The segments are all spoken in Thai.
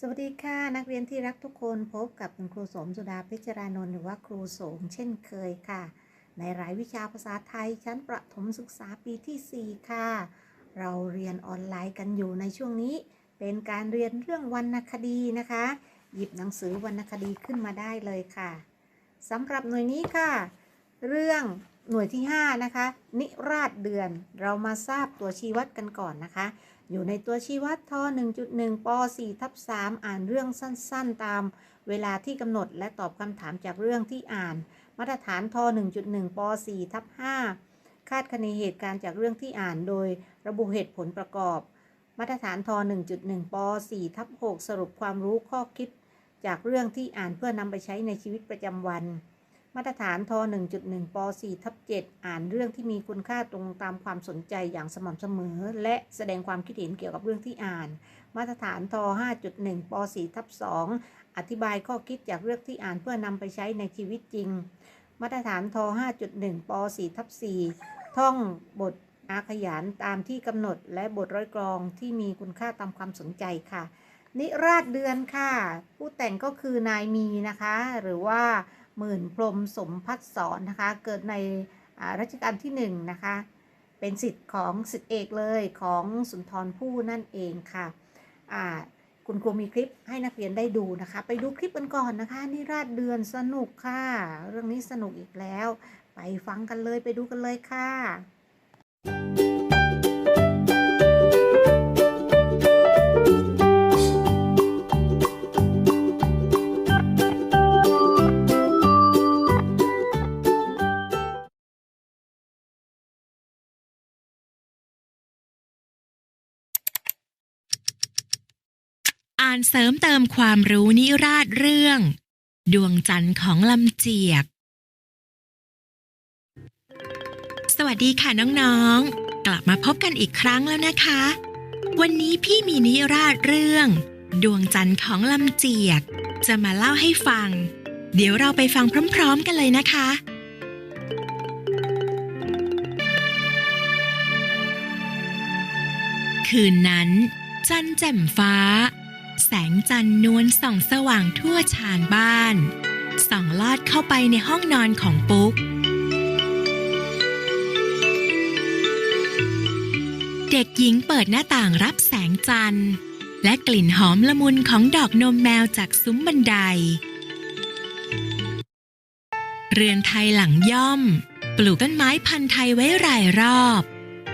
สวัสดีค่ะ นักเรียนที่รักทุกคนพบกับคุณครูสมสุดาพิจารานนท์หรือว่าครูสมเช่นเคยค่ะ ในรายวิชาภาษาไทยชั้นประถมศึกษาปีที่ 4 ค่ะ เราเรียนออนไลน์กันอยู่ในช่วงนี้ เป็นการเรียนเรื่องวรรณคดีนะคะ หยิบหนังสือวรรณคดีขึ้นมาได้เลยค่ะสำหรับหน่วยนี้ค่ะ เรื่องหน่วยที่ 5 นะคะ นิราศเดือนเรามาทราบตัวชี้วัดกันก่อนนะคะ อยู่ในตัวชี้วัดท1.1ป4ทับ3อ่านเรื่องสั้นๆ ตามเวลาที่กำหนดและตอบคำถามจากเรื่องที่อ่าน มาตรฐานท1.1ป4ทับ5คาดคะเนเหตุการณ์จากเรื่องที่อ่านโดยระบุเหตุผลประกอบ มาตรฐานท1.1ป4ทับ6สรุปความรู้ข้อคิด จากเรื่องที่อ่านเพื่อนำไปใช้ในชีวิตประจำวัน มาตรฐานท1.1ป4ทับ7อ่านเรื่องที่มีคุณค่าตรงตามความสนใจอย่างสม่ำเสมอ และแสดงความคิดเห็นเกี่ยวกับเรื่องที่อ่าน มาตรฐานท5.1ป4ทับ2อธิบายข้อคิดจากเรื่องที่อ่านเพื่อนำไปใช้ในชีวิตจริง มาตรฐานท5.1ป4ทับ4ท่องบทอาขยานตามที่กำหนดและบทร้อยกรองที่มีคุณค่าตามความสนใจค่ะ นิราศเดือนค่ะ ผู้แต่งก็คือนายมีนะคะ หรือว่า หมื่นพรมสมพัฒสอนนะคะ เกิดในรัชกาลที่หนึ่งนะคะเป็นสิทธิ์ของสิทธิเอกเลยของสุนทรภู่นั่นเองค่ะอ่าคุณครูมีคลิปให้นักเรียนได้ดูนะคะ ไปดูคลิปกันก่อนนะคะนิราศเดือนสนุกค่ะ เรื่องนี้สนุกอีกแล้ว ไปฟังกันเลยไปดูกันเลยค่ะ อ่านเสริมเติมความรู้นิราศเรื่อง ดวงจันทร์ของลำเจียก สวัสดีค่ะน้องๆ กลับมาพบกันอีกครั้งแล้วนะคะ วันนี้พี่มีนิราศเรื่อง ดวงจันทร์ของลำเจียก จะมาเล่าให้ฟัง เดี๋ยวเราไปฟังพร้อม ๆ กันเลยนะคะคืนนั้น จันทร์แจ่มฟ้า แสงจันทร์นวลส่องสว่างทั่วชานบ้าน ส่องลอดเข้าไปในห้องนอนของปุ๊ก เด็กหญิงเปิดหน้าต่างรับแสงจันทร์และกลิ่นหอมละมุนของดอกนมแมวจากซุ้มบันได เรือนไทยหลังย่อม ปลูกต้นไม้พันธุ์ไทยไว้รายรอบ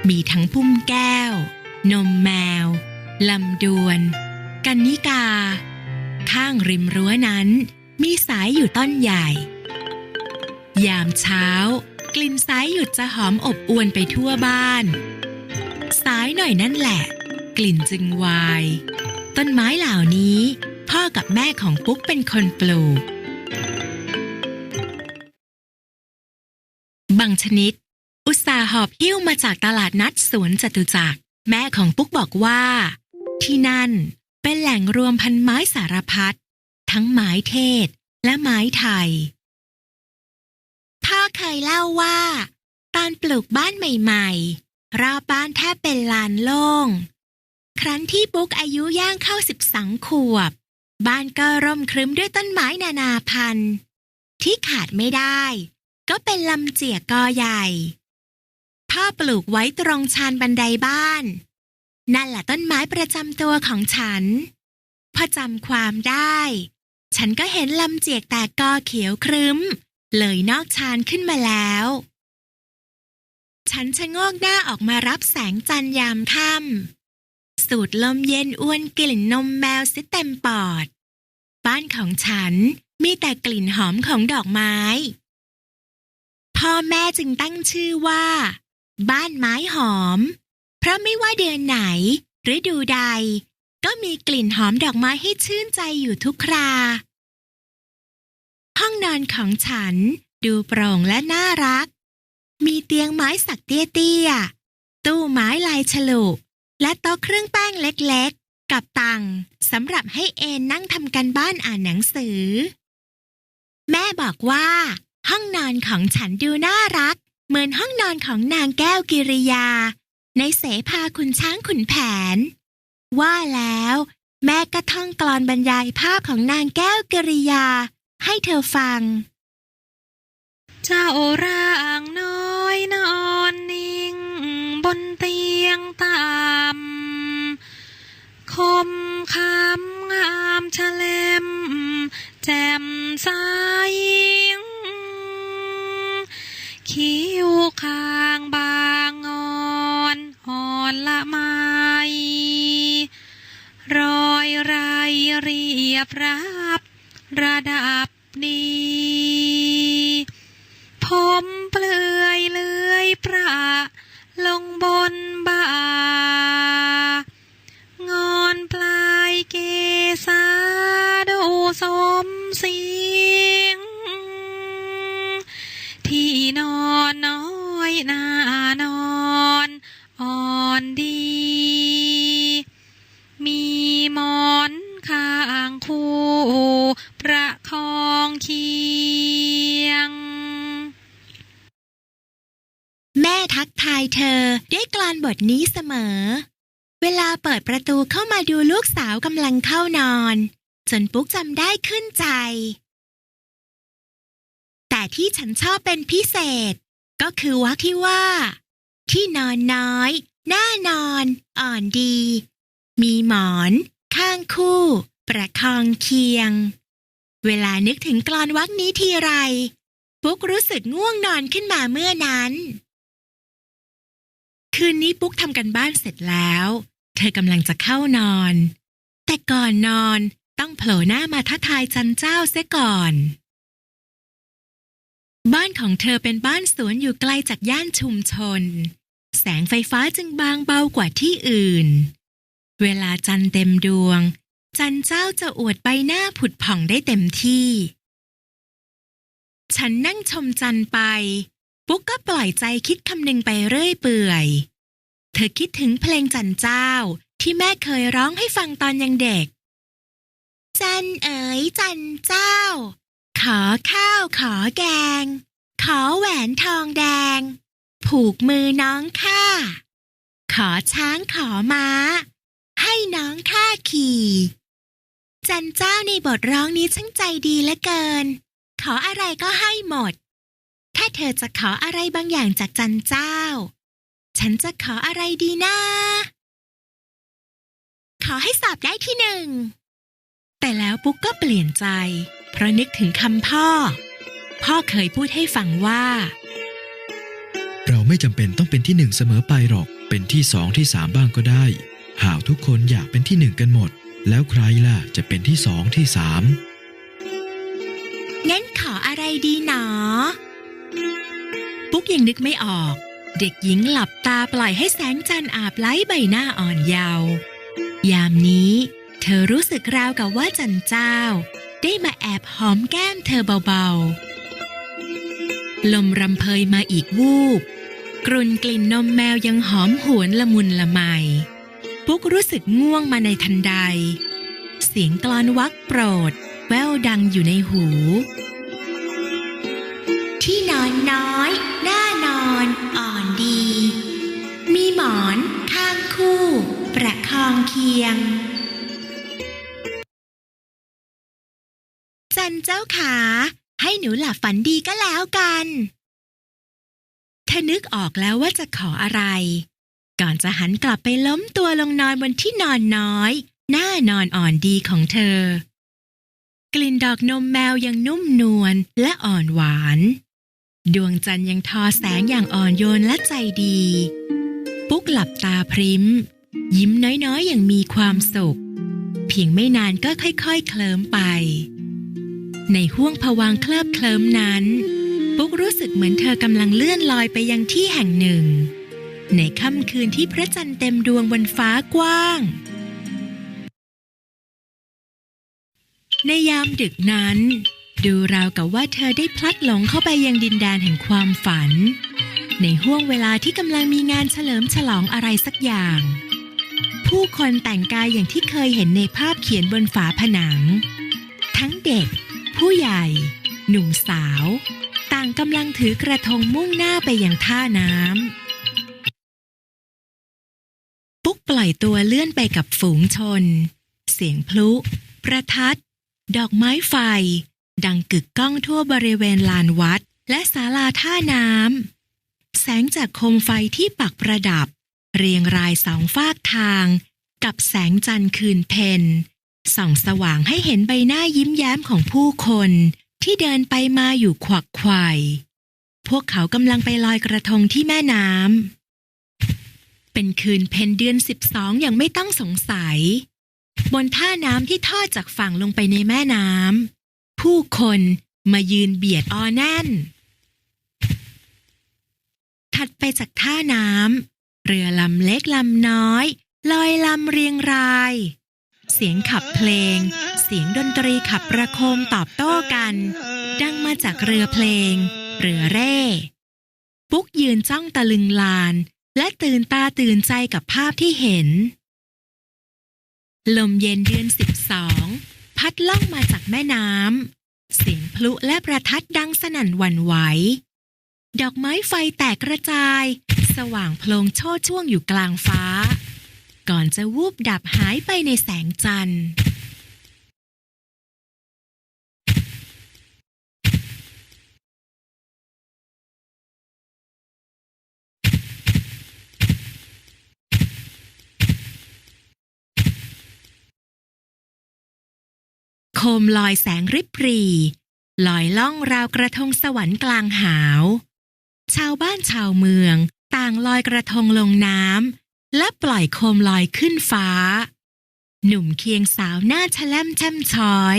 มีทั้งพุ่มแก้ว นมแมว ลำดวน กันนิกา ข้างริมรั้วนั้น มีสายอยู่ต้นใหญ่ ยามเช้า กลิ่นสายหยุดจะหอมอบอวนไปทั่วบ้าน สายหน่อยนั่นแหละ กลิ่นจึงวาย ต้นไม้เหล่านี้ พ่อกับแม่ของปุ๊กเป็นคนปลูก บางชนิด อุตสาหอบหิ้วมาจากตลาดนัดสวนจตุจักรแม่ของปุ๊กบอกว่า ที่นั่น เป็นแหล่งรวมพันไม้สารพัดทั้งไม้เทศและไม้ไทย พ่อเคยเล่าว่า ตอนปลูกบ้านใหม่ๆ รอบบ้านแทบเป็นลานโล่ง ครั้นที่ปุ๊กอายุย่างเข้าสิบสองขวบ บ้านก็ร่มครึ้มด้วยต้นไม้นานาพันธุ์ ที่ขาดไม่ได้ ก็เป็นลำเจียกอใหญ่ พ่อปลูกไว้ตรงชานบันไดบ้าน นั่นแหละต้นไม้ประจำตัวของฉัน พอจำความได้ ฉันก็เห็นลำเจียกแตกกอเขียวครึ้ม เลยนอกชานขึ้นมาแล้ว ฉันชะโงกหน้าออกมารับแสงจันยามค่ำสูดลมเย็นอ้วนกลิ่นนมแมวซิเต็มปอด บ้านของฉันมีแต่กลิ่นหอมของดอกไม้ พ่อแม่จึงตั้งชื่อว่า บ้านไม้หอม เพราะไม่ว่าเดือนไหนหรือดูใด ก็มีกลิ่นหอมดอกไม้ให้ชื่นใจอยู่ทุกครา ห้องนอนของฉันดูโปร่งและน่ารัก มีเตียงไม้สักเตี้ยๆ ตู้ไม้ลายฉลุ และโต๊ะเครื่องแป้งเล็กๆ กับตังสำหรับให้เอนนั่งทำกันบ้านอ่านหนังสือ แม่บอกว่า ห้องนอนของฉันดูน่ารัก เหมือนห้องนอนของนางแก้วกิริยา ในเสภาคุณช้างขุนแผน ว่าแล้ว แม่ก็ท่องกลอนบรรยายภาพของนางแก้วกริยา ให้เธอฟัง เจ้าร่างน้อยนอนนิ่ง บนเตียงตามคมคำงามชะเลมแจ่มใสคิ้วคา ระดับดีผมเปลือยเลื่อยประลงบนบ่างอนปลายเกษาดูสมเสียง ที่นอนน้อยนา ประตูเข้ามาดูลูกสาวกำลังเข้านอน จนปุ๊กจำได้ขึ้นใจ แต่ที่ฉันชอบเป็นพิเศษ ก็คือวรรคที่ว่า ที่นอนน้อย หน้านอน อ่อนดี มีหมอน ข้างคู่ ประคองเคียง เวลานึกถึงกลอนวรรคนี้ทีไรปุ๊กรู้สึกง่วงนอนขึ้นมาเมื่อนั้น คืนนี้ปุ๊กทำกันบ้านเสร็จแล้ว เธอกำลังจะเข้านอน แต่ก่อนนอนต้องโผล่หน้ามาทักทายจันเจ้าเสียก่อน บ้านของเธอเป็นบ้านสวนอยู่ไกลจากย่านชุมชน แสงไฟฟ้าจึงบางเบากว่าที่อื่น เวลาจันเต็มดวง จันเจ้าจะอวดใบหน้าผุดผ่องได้เต็มที่ ฉันนั่งชมจันไป ปุ๊กก็ปล่อยใจคิดคำนึงไปเรื่อยเปื่อย เธอคิดถึงเพลงจันเจ้าที่แม่เคยร้องให้ฟังตอนยังเด็ก จันเอ๋ยจันเจ้า ขอข้าวขอแกง ขอแหวนทองแดง ผูกมือน้องข้า ขอช้างขอม้า ให้น้องข้าขี่ จันเจ้าในบทร้องนี้ช่างใจดีเหลือเกิน ขออะไรก็ให้หมด ถ้าเธอจะขออะไรบางอย่างจากจันเจ้า ฉันจะขออะไรดีนะ ขอให้สอบได้ที่หนึ่ง แต่แล้วปุ๊กก็เปลี่ยนใจ เพราะนึกถึงคำพ่อ พ่อเคยพูดให้ฟังว่า เราไม่จำเป็นต้องเป็นที่หนึ่งเสมอไปหรอก เป็นที่สองที่สามบ้างก็ได้ หากทุกคนอยากเป็นที่หนึ่งกันหมด แล้วใครล่ะจะเป็นที่สองที่สามงั้นขออะไรดีหนอ ปุ๊กยังนึกไม่ออก เด็กหญิงหลับตาปล่อยให้แสงจันทร์อาบไล้ใบหน้าอ่อนเยาว์ยามนี้ เธอรู้สึกราวกับว่าจันเจ้า ได้มาแอบหอมแก้มเธอเบาๆ ลมรำเพยมาอีกวูบ กลุ่นกลิ่นนมแมวยังหอมหวนละมุนละไมปุ๊กรู้สึกง่วงมาในทันใด เสียงกลอนวักโปรด แววดังอยู่ในหู ที่นอนน้อย อนอ่อนดี มีหมอนข้างคู่ ประคองเคียง จันเจ้าขา ให้หนูหลับฝันดีก็แล้วกันเธอนึกออกแล้วว่าจะขออะไร ก่อนจะหันกลับไปล้มตัวลงนอนบนที่นอนน้อยหน้านอนอ่อนดีของเธอ กลิ่นดอกนมแมวยังนุ่มนวลและอ่อนหวาน ดวงจันทร์ยังทอแสงอย่างอ่อนโยนและใจดี ปุ๊กหลับตาพริม ยิ้มน้อยๆ อย่างมีความสุข เพียงไม่นานก็ค่อยๆ เคลิ้มไป ในห้วงผวังเคลิบเคลิ้มนั้น ปุ๊กรู้สึกเหมือนเธอกำลังเลื่อนลอยไปยังที่แห่งหนึ่ง ในค่ำคืนที่พระจันทร์เต็มดวงบนฟ้ากว้าง ในยามดึกนั้น ดูราวกับว่าเธอได้พลัดหลงเข้าไปยังดินแดนแห่งความฝัน ในห้วงเวลาที่กำลังมีงานเฉลิมฉลองอะไรสักอย่าง ผู้คนแต่งกายอย่างที่เคยเห็นในภาพเขียนบนฝาผนัง ทั้งเด็ก ผู้ใหญ่ หนุ่มสาว ต่างกำลังถือกระทงมุ่งหน้าไปยังท่าน้ำปุ๊กปล่อยตัวเลื่อนไปกับฝูงชน เสียงพลุ ประทัด ดอกไม้ไฟ ดังกึกก้องทั่วบริเวณลานวัด และศาลาท่าน้ำแสงจากโคมไฟที่ปักประดับ เรียงรายสองฟากทาง กับแสงจันทร์คืนเพนส่องสว่างให้เห็นใบหน้ายิ้มแย้มของผู้คนที่เดินไปมาอยู่ขวักไขว่พวกเขากำลังไปลอยกระทงที่แม่น้ำ เป็นคืนเพนเดือนสิบสองอย่างไม่ต้องสงสัย บนท่าน้ำที่ทอดจากฝั่งลงไปในแม่น้ำ ผู้คนมายืนเบียดออแน่น ถัดไปจากท่าน้ำเรือลำเล็กลำน้อย ลอยลำเรียงราย เสียงขับเพลง เสียงดนตรีขับประโคมตอบโต้กัน ดังมาจากเรือเพลง เรือเร่ปุ๊กยืนจ้องตะลึงลาน และตื่นตาตื่นใจกับภาพที่เห็น ลมเย็นเดือนสิบ พัดล่องมาจากแม่น้ำ เสียงพลุและประทัดดังสนั่นหวั่นไหว ดอกไม้ไฟแตกกระจาย สว่างโพลงโชดช่วงอยู่กลางฟ้า ก่อนจะวูบดับหายไปในแสงจันทร์ โคมลอยแสงริบหรีลอยล่องราวกระทงสวรรค์กลางหาว ชาวบ้านชาวเมืองต่างลอยกระทงลงน้ำและปล่อยโคมลอยขึ้นฟ้า หนุ่มเคียงสาวหน้าแฉลมแช่มช้อย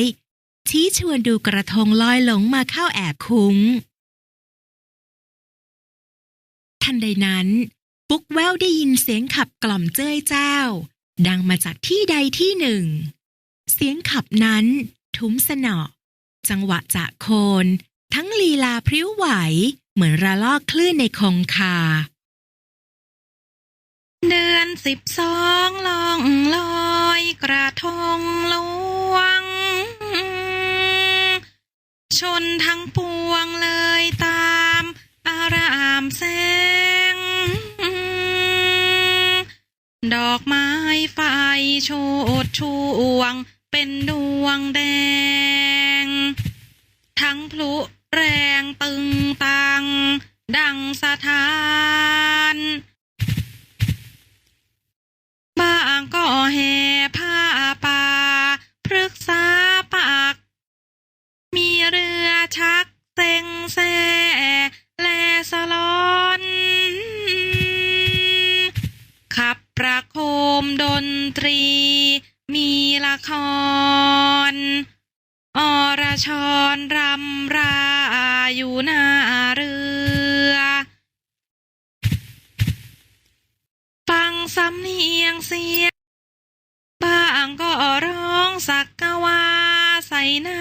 ชี้ชวนดูกระทงลอยหลงมาเข้าแอบคุ้ง ทันใดนั้น ปุ๊กแววได้ยินเสียงขับกล่อมเจ้ยเจ้า ดังมาจากที่ใดที่หนึ่ง เสียงขับนั้นทุ้มสนอ จังหวะจะโคน ทั้งลีลาพริ้วไหว เหมือนระลอกคลื่นในคงคา เดือนสิบสองลองลอยกระทงลวง ชนทั้งปวงเลย คร อรชรรำราอยู่หน้าเรือ ฟังสำเนียงเสียงบ้างก็ร้องสักกะว่าใส่หน้า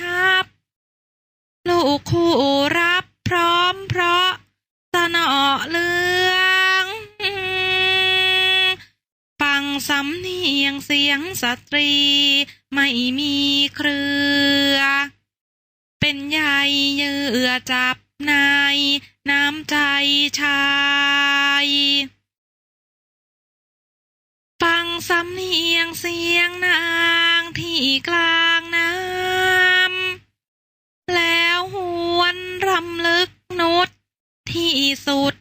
ทับ ลูกคู่ ยงสียงสตรี ไม่มีเครือ เป็นใยเยื่อจับในน้ำใจชาย ฟังสำเนียงเสียงนางที่กลางน้ำ แล้วหวนรำลึกนุดที่สุด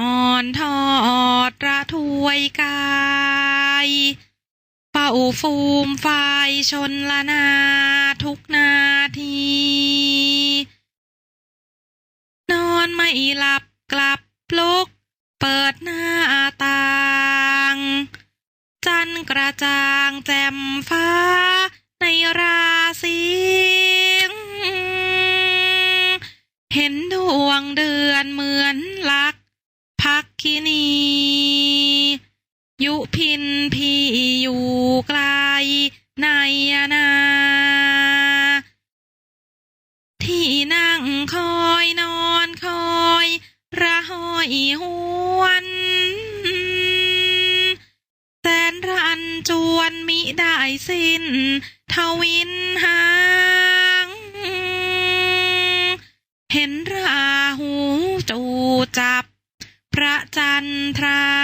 อ่อนทอดระถวยกายเป่าฟูมไฟชนละนาทุกนาที นอนไม่หลับกลับลุก เปิดหน้าต่าง จันกระจ่างแจ่มฟ้าในรา สิ้นทวินหาง เห็นราหูจูจับ พระจันทร์ทรา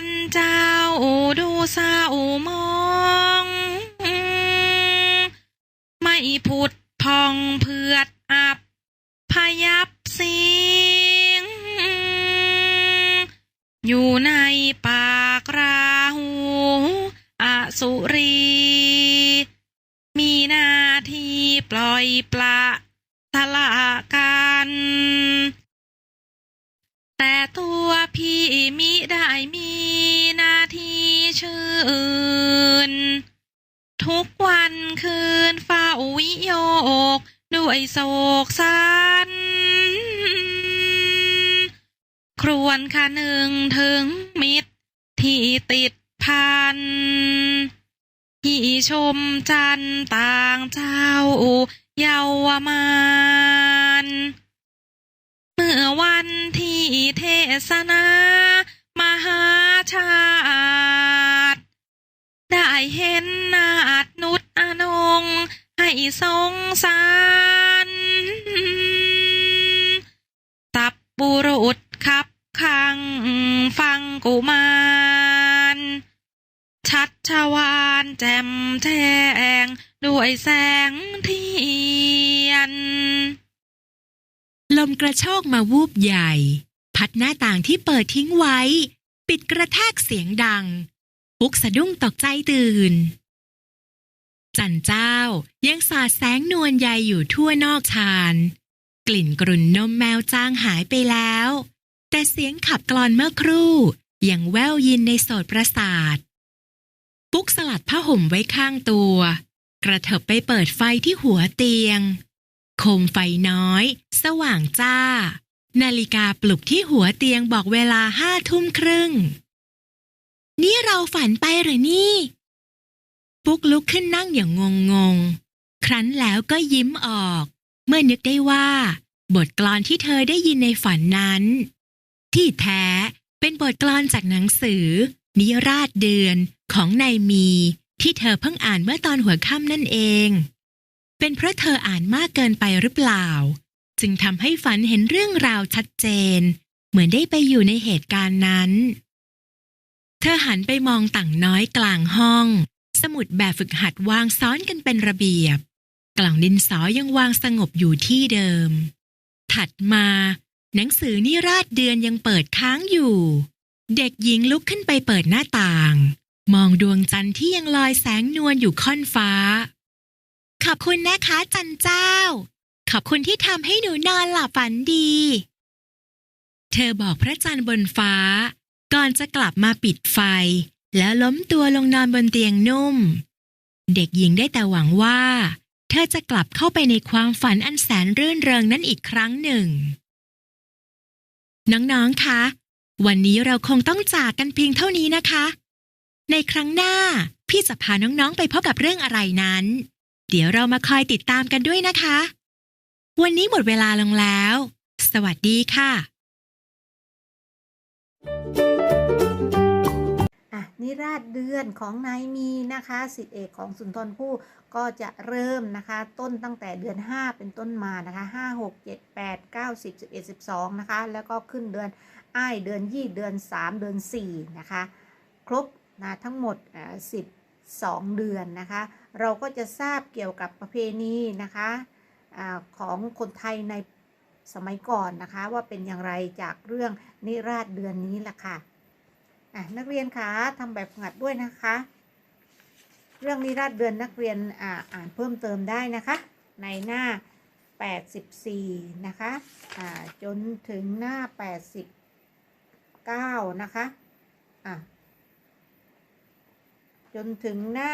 งจันเจ้าดูเศร้ามอง ไม่พูด กวันคืนเฝ้าวิโยกด้วยโศกสันครวนคะหนึ่งถึงมิตรที่ติดพันที่ชมจันต่างเจ้าเยาวมานเมื่อวันที่เทศนามหาชาติ ได้เห็นนาด งให้สงสารตับบุรุษขับขังฟังกุมารชัดชวานแจ่มแจ้งด้วยแสงเทียน ลมกระโชกมาวูบใหญ่ พัดหน้าต่างที่เปิดทิ้งไว้ ปิดกระแทกเสียงดัง ปุ๊กสะดุ้งตกใจตื่น จันเจ้า ยังสาดแสงนวลใยอยู่ทั่วนอกชานกลิ่นกรุ่นนมแมวจางหายไปแล้ว แต่เสียงขับกลอนเมื่อครู่ยังแววยินในโสดประสาท ปุ๊กสลัดผ้าห่มไว้ข้างตัว กระเถิบไปเปิดไฟที่หัวเตียง โคมไฟน้อย สว่างจ้า นาฬิกาปลุกที่หัวเตียงบอกเวลาห้าทุ่มครึ่ง นี่เราฝันไปหรือนีุ่๊กลุกขึ้นนั่งอย่างงงงๆครั้นแล้วก็ยิ้มออก เมื่อนึกได้ว่า บทกลอนที่เธอได้ยินในฝันนั้น ที่แท้เป็นบทกลอนจากหนังสือ นิราชเดือนของนายมี ที่เธอเพิ่งอ่านเมื่อตอนหัวค่ำนั่นเอง เป็นเพราะเธออ่านมากเกินไปหรือเปล่า จึงทำให้ฝันเห็นเรื่องราวชัดเจน เหมือนได้ไปอยู่ในเหตุการณ์นั้น เธอหันไปมองต่างน้อยกลางห้อง สมุดแบบฝึกหัดวางซ้อนกันเป็นระเบียบ กล่องดินสอยังวางสงบอยู่ที่เดิม ถัดมา หนังสือนิราชเดือนยังเปิดค้างอยู่ เด็กหญิงลุกขึ้นไปเปิดหน้าต่าง มองดวงจันทร์ที่ยังลอยแสงนวลอยู่ค่อนฟ้า ขอบคุณนะคะจันเจ้า ขอบคุณที่ทำให้หนูนอนหลับฝันดี เธอบอกพระจันทร์บนฟ้า ก่อนจะกลับมาปิดไฟ แล้วล้มตัวลงนอนบนเตียงนุ่ม เด็กหญิงได้แต่หวังว่า เธอจะกลับเข้าไปในความฝันอันแสนรื่นเริงนั้นอีกครั้งหนึ่ง น้องๆ คะ วันนี้เราคงต้องจากกันเพียงเท่านี้นะคะ ในครั้งหน้าพี่จะพาน้องๆ ไปพบกับเรื่องอะไรนั้น เดี๋ยวเรามาคอยติดตามกันด้วยนะคะ วันนี้หมดเวลาลงแล้ว สวัสดีค่ะ นิราชเดือนของนายมีนะคะสิทธิเอกของสุนทรภู่ก็จะเริ่มนะคะ ต้นตั้งแต่เดือน 5 เป็นต้นมานะคะ5 6 7 8 9 10 11 12นะคะแล้วก็ขึ้นเดือนอ้ายเดือนยี่เดือน 3 เดือน4นะคะครบนะทั้งหมดอ่า12เดือนนะคะ เราก็จะทราบเกี่ยวกับประเพณีนะคะอาของคนไทยในสมัยก่อนนะคะ ว่าเป็นอย่างไรจากเรื่องนิราชเดือนนี้แหละค่ะ อะนักเรียนคะทำแบบฝึกหัดด้วยนะคะ เรื่องนิราศเดือนนักเรียนอ่าอ่านเพิ่มเติมได้นะคะ ในหน้า 84 นะคะอ่าจนถึงหน้า 89 นะคะอะจนถึงหน้า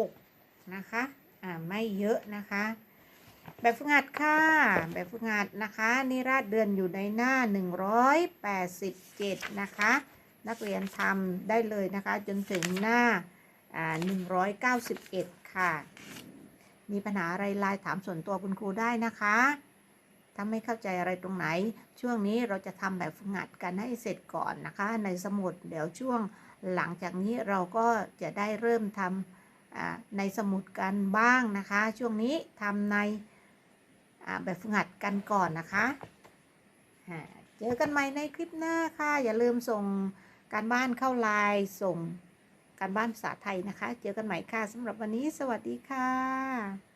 96 นะคะอ่าไม่เยอะนะคะ แบบฝึกหัดค่ะ แบบฝึกหัดนะคะ นิราศเดือนอยู่ในหน้า 187 นะคะ นักเรียนทำได้เลยนะคะ จนถึงหน้าอ่า191 ค่ะ มีปัญหาอะไรไลน์ถามส่วนตัวคุณครูได้นะคะถ้าไม่เข้าใจอะไรตรงไหน ช่วงนี้เราจะทำแบบฝึกหัดกันให้เสร็จก่อนนะคะ ในสมุดเดี๋ยวช่วงหลังจากนี้เราก็จะได้เริ่มทำอ่าในสมุดกันบ้างนะคะ ช่วงนี้ทำใน แบบฝึกหัดกันก่อนนะคะเจอกันใหม่ในคลิปหน้าค่ะ อย่าลืมส่งการบ้านเข้าไลน์ส่งการบ้านภาษาไทยนะคะ เจอกันใหม่ค่ะสำหรับวันนี้ สวัสดีค่ะ